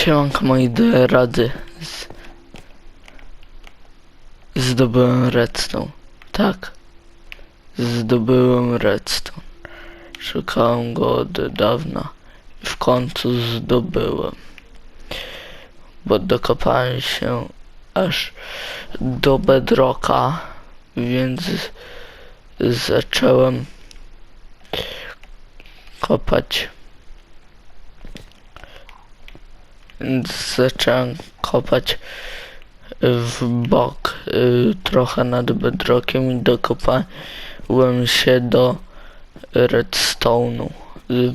Siemanko moi drodzy. Z... Zdobyłem redstone. Tak. Zdobyłem redstone. Szukałem go od dawna. I w końcu zdobyłem. Bo dokopałem się aż do bedrocka, więc zacząłem kopać Więc zacząłem kopać w bok y, trochę nad bedrockiem i dokopałem się do redstone'u. Y,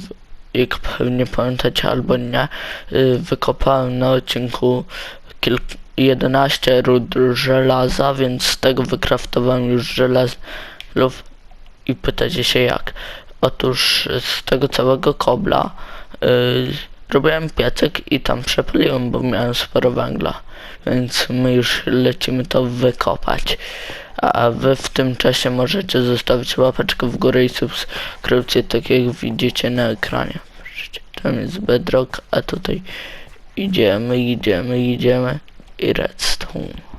Jak pewnie pamiętacie albo nie, y, wykopałem na odcinku kilk 11 ród żelaza, więc z tego wykraftowałem już żelazów i pytacie się jak. Otóż z tego całego kobla y, robiłem piecek i tam przepaliłem, bo miałem sporo węgla. Więc my już lecimy to wykopać. A wy w tym czasie możecie zostawić łapeczkę w górę i subskrypcję, tak jak widzicie na ekranie. Tam jest bedrock, a tutaj idziemy, idziemy, idziemy i redstone.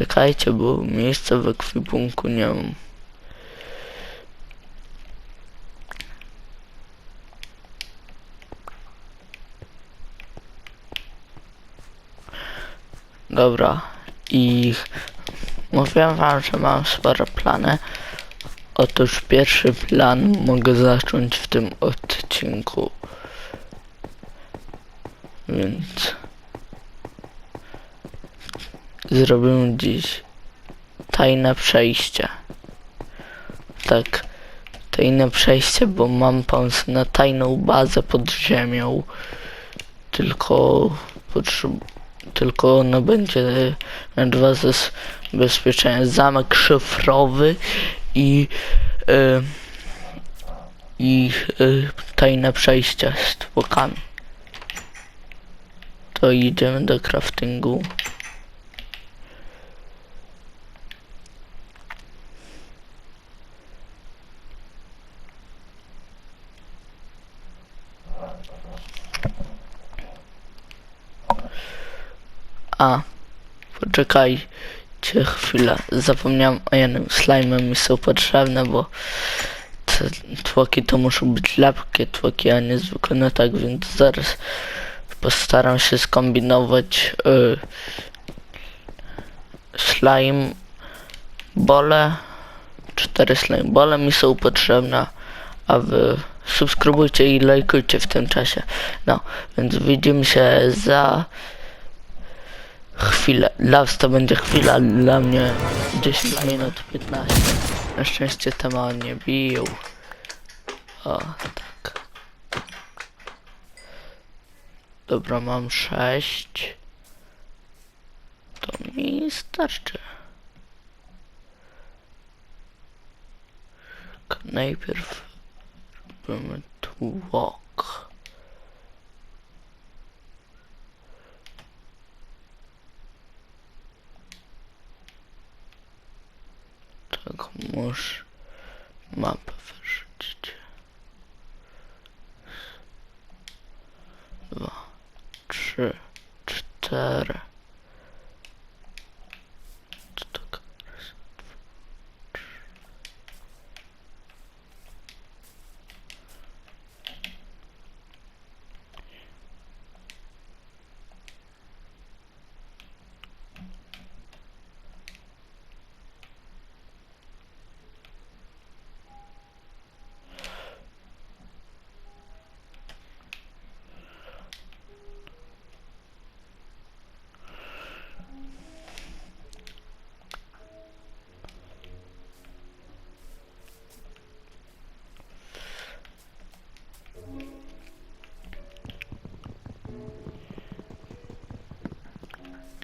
Czekajcie, bo miejsca w ekwipunku nie mam. Dobra, i mówiłem wam, że mam spore plany. Otóż pierwszy plan mogę zacząć w tym odcinku. Więc zrobię dziś tajne przejście. Tak, tajne przejście, bo mam pomysł na tajną bazę pod ziemią. Tylko tylko ono będzie na dwa ze bezpieczenia. Zamek szyfrowy i y, i y, tajne przejście z tłokami. To idziemy do craftingu. A, poczekajcie chwilę. Zapomniałem o jednym slime mi są potrzebne, bo te tłoki to muszą być lepkie tłoki, a nie zwykłe. No tak, więc zaraz postaram się skombinować y, slime bole. Cztery slime bole mi są potrzebne, a wy subskrybujcie i lajkujcie w tym czasie. No, więc widzimy się za chwilę. Dla was to będzie chwila, dla mnie 10 minut 15. Na szczęście temat nie biją. O, tak. Dobra, mam 6. To mi starczy. Najpierw robimy tłok. Tak, muszę mapę wyrzucić. Dwa, trzy, cztery.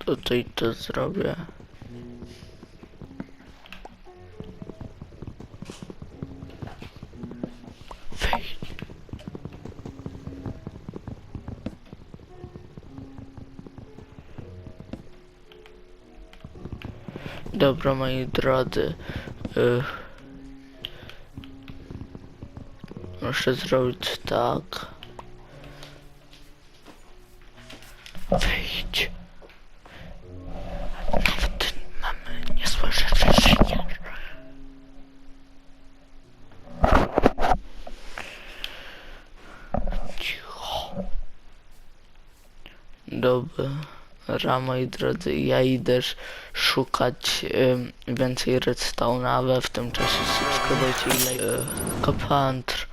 Tutaj to zrobię. Dobra moi drodzy, Y, muszę zrobić tak. Dobra, moi drodzy, ja idę sz- szukać ym, więcej redstone'a, wy w tym czasie subskrybujcie ile y, kopałem tr-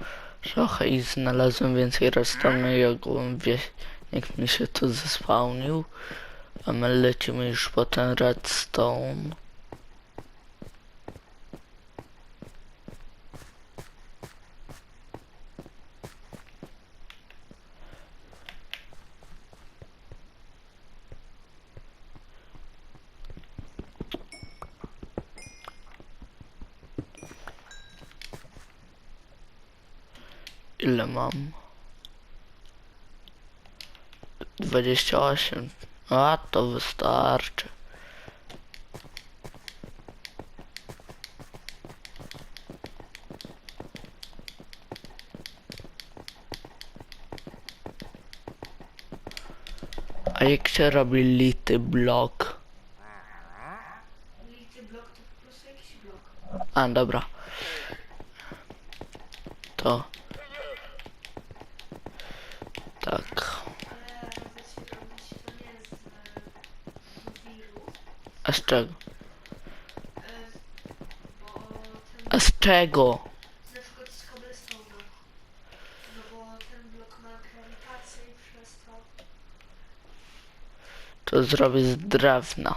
trochę i znalazłem więcej redstone'u i ogółem wie, jak mi się tu zespałnił, a my lecimy już po ten redstone. Ile mam? 28. A to wystarczy. A jak się robi lity blok? Lity blok to po prostu jakiś blok. A dobra. To. Z czego? A z czego? na przykład z cobblestone'a. To, zrobię z drewna.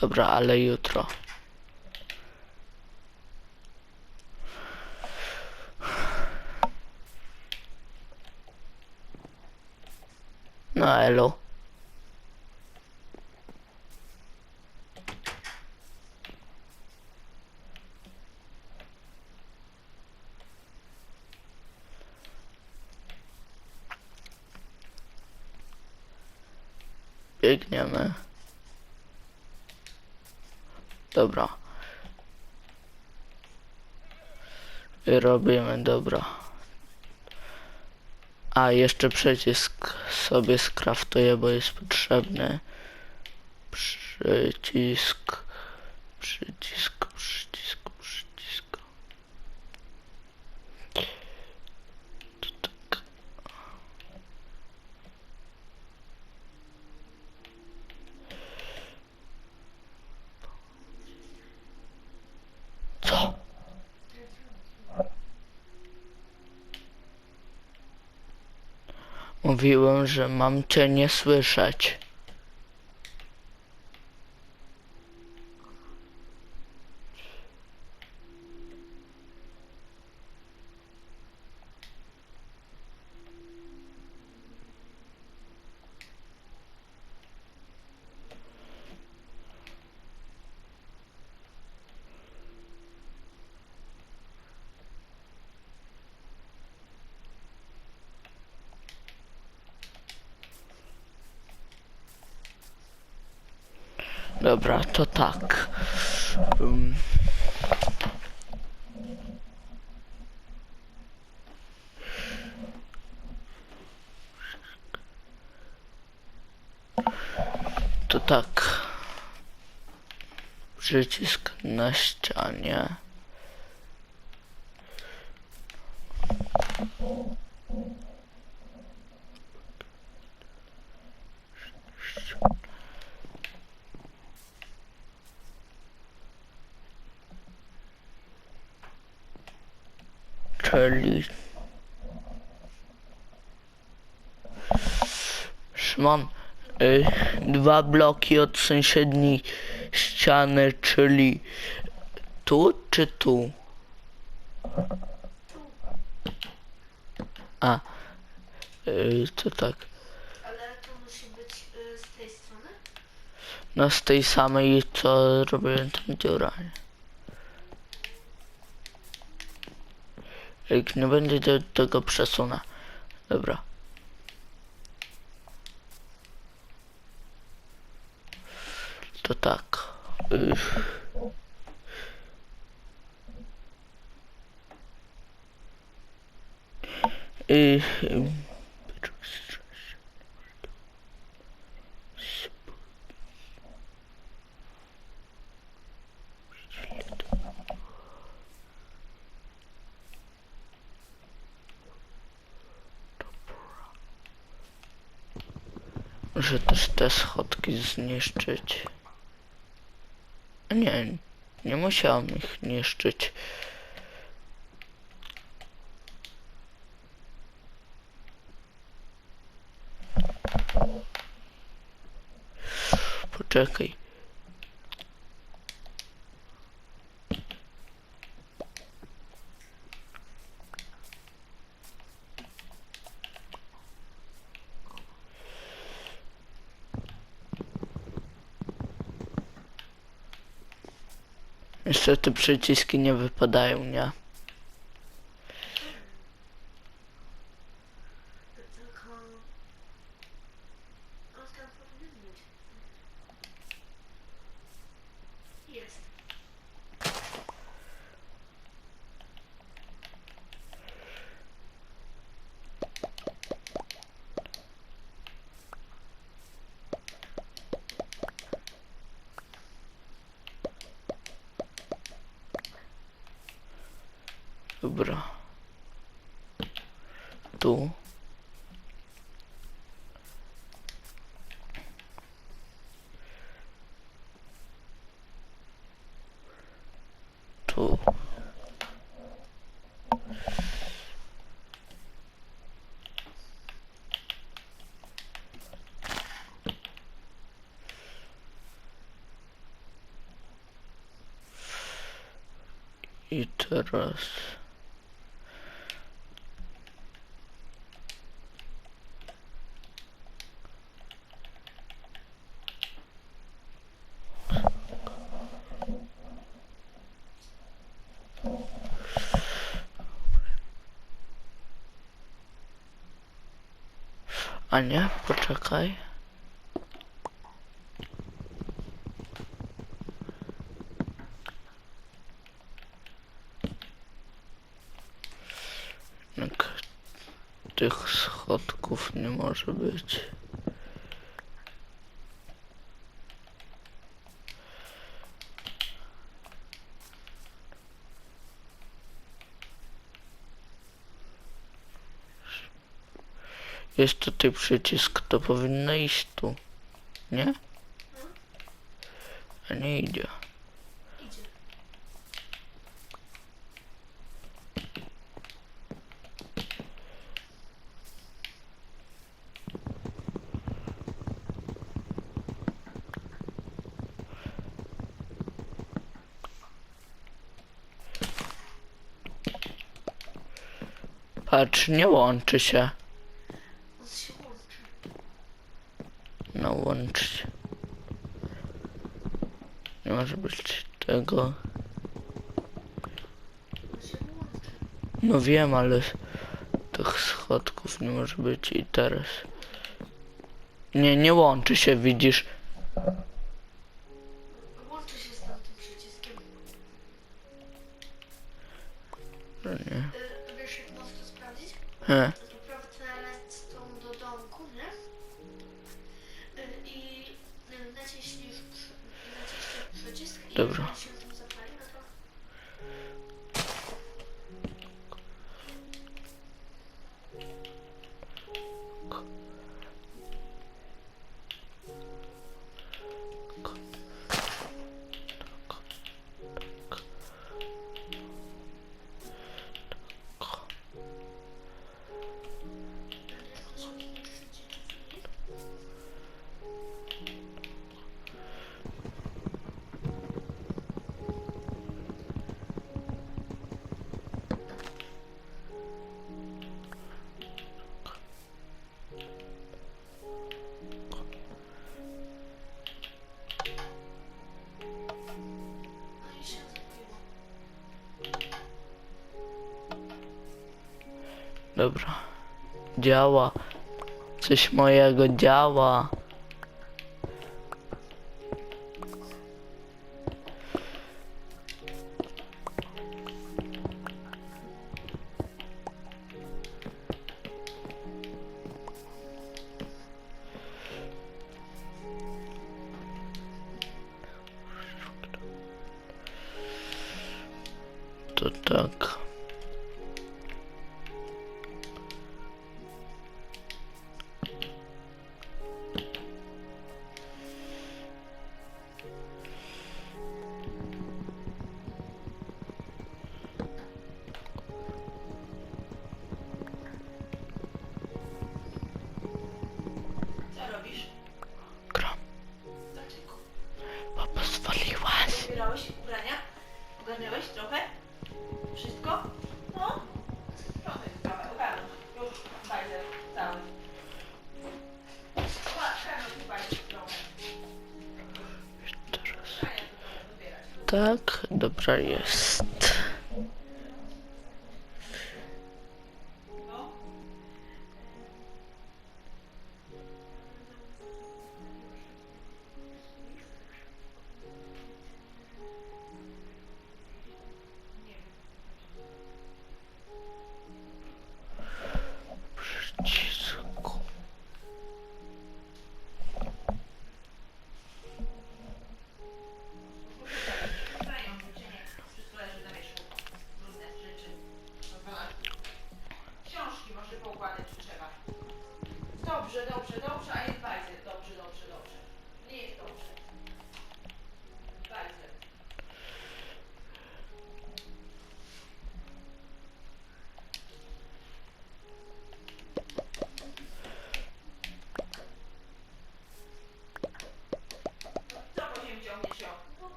Dobra, ale jutro. No elo. Biegniemy. Dobra. Robimy, dobra. A, jeszcze przycisk sobie skraftuję, bo jest potrzebny. Przycisk. Przycisk, przycisk. To tak. Co? Mówiłem, że mam cię nie słyszeć. Dobra, to tak. Um. To tak. Przycisk na ścianie. Czyli... Szymon, y, dwa bloki od sąsiedniej ściany, czyli tu czy tu? A, y, to tak. Ale to musi być y, z tej strony? No z tej samej, co robiłem tam dziura. Jak nie będzie, to tego przesunę. Dobra. To tak. Y, Y, y, Muszę też te schodki zniszczyć. Nie, nie musiałam ich niszczyć. Poczekaj. Niestety przyciski nie wypadają, nie? Dobra. Tu. Tu. I teraz... A nie, poczekaj. Tych schodków nie może być. Jest tutaj przycisk, to powinno iść tu. Nie? A nie idzie. Patrz, nie łączy się. On się łączy. No łączy się. Nie może być tego. No wiem, ale tych schodków nie może być i teraz. Nie, nie łączy się, widzisz. Łączy się z tamtym przyciskiem. No nie. Y, wiesz jak można to sprawdzić? He. Добре. działa. Coś mojego działa. to tak.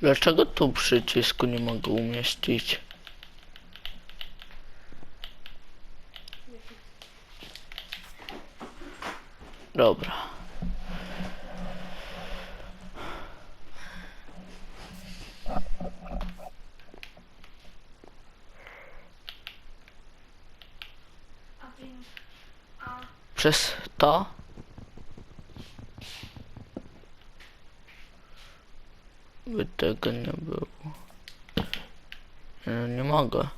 Dlaczego tu przycisku nie mogę umieścić? Dobra. Przez to nie było. No, nie mogę.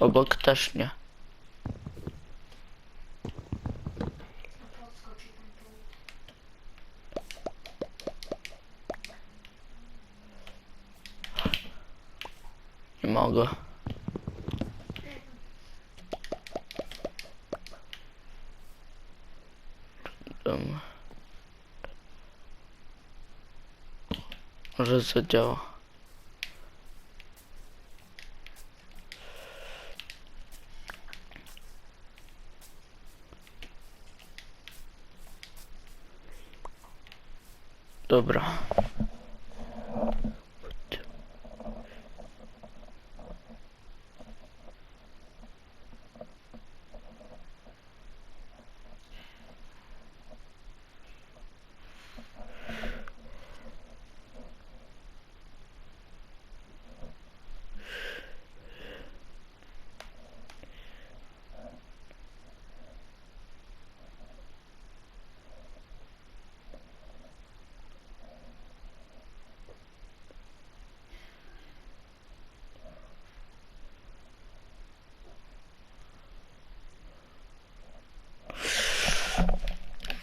Obok też nie. So, Joe.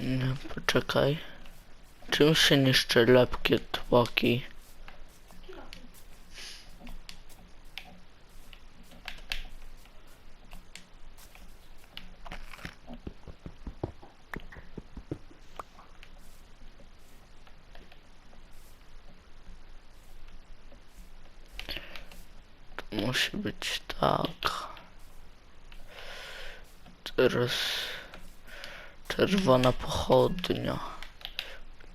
No, poczekaj. Czym się niszczy lepkie tłoki? musi być tak. Teraz Czerwona pochodnia.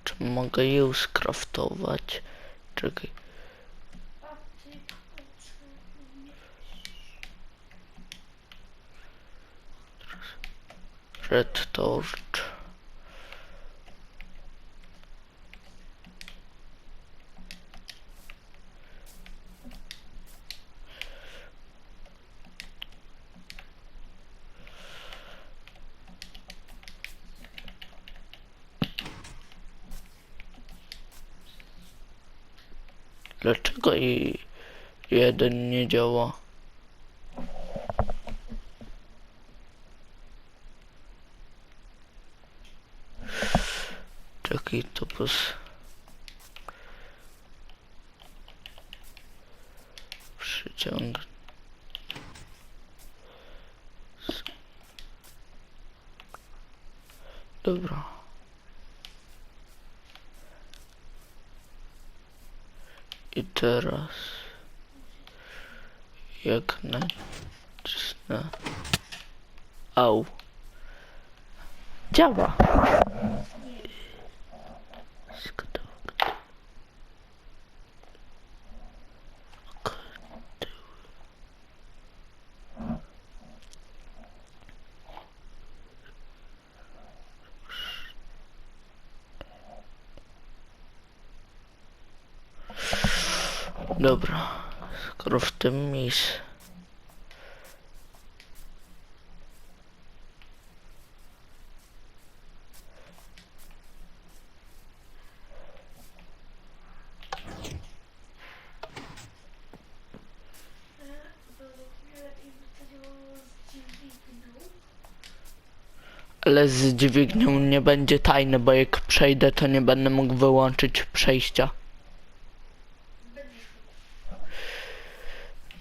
Czy mogę ją skraftować? Czekaj. Red torch. Dlaczego i jeden nie działa? Czekaj, to pos... Przyciąg... Dobra. I teraz... Jak nacisnę... Au. Działa. Dobra, skoro w tym miejscu. Ale z dźwignią nie będzie tajne, bo jak przejdę, to nie będę mógł wyłączyć przejścia.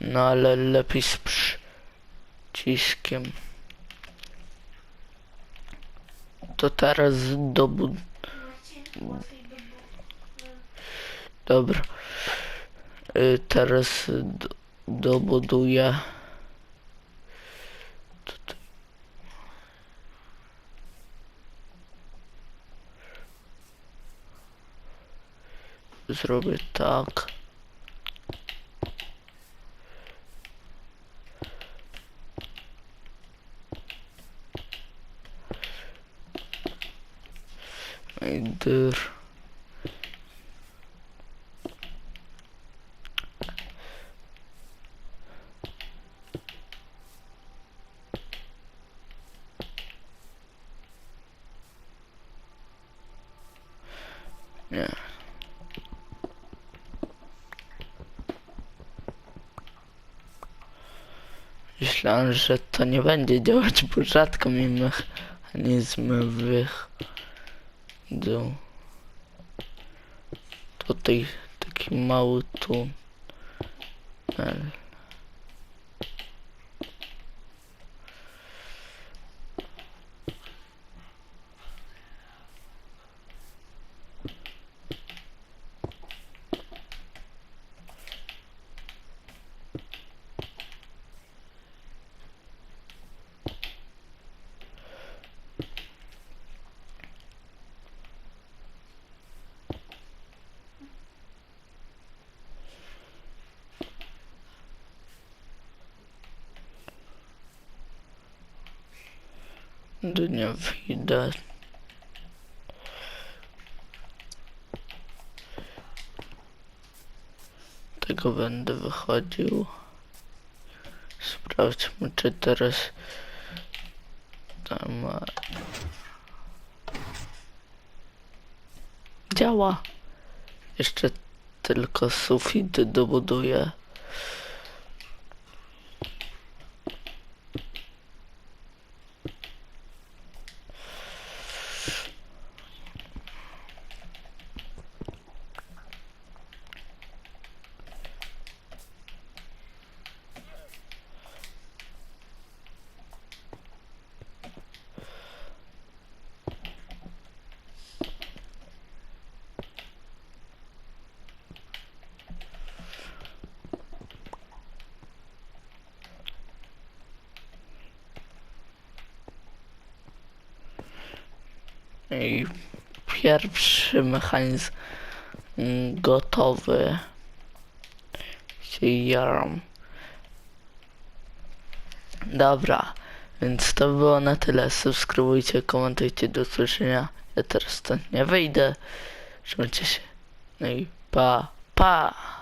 No ale lepiej z przyciskiem. To teraz było. E, Dobra. Y, teraz d- dobuduję. Zrobię tak. I dyr. Nie. Myślałem, że to nie będzie działać, bo rzadko mi mechanizmy wyjdą. Tutaj taki mały tunel. Dnia widać. Tego będę wychodził. Sprawdźmy, czy teraz tam. Działa. Jeszcze tylko sufit dobuduję. I pierwszy mechanizm mm, gotowy. Się jaram. Dobra, więc to było na tyle. Subskrybujcie, komentujcie, do usłyszenia. Ja teraz stąd nie wyjdę. Trzymajcie się. No i pa, pa!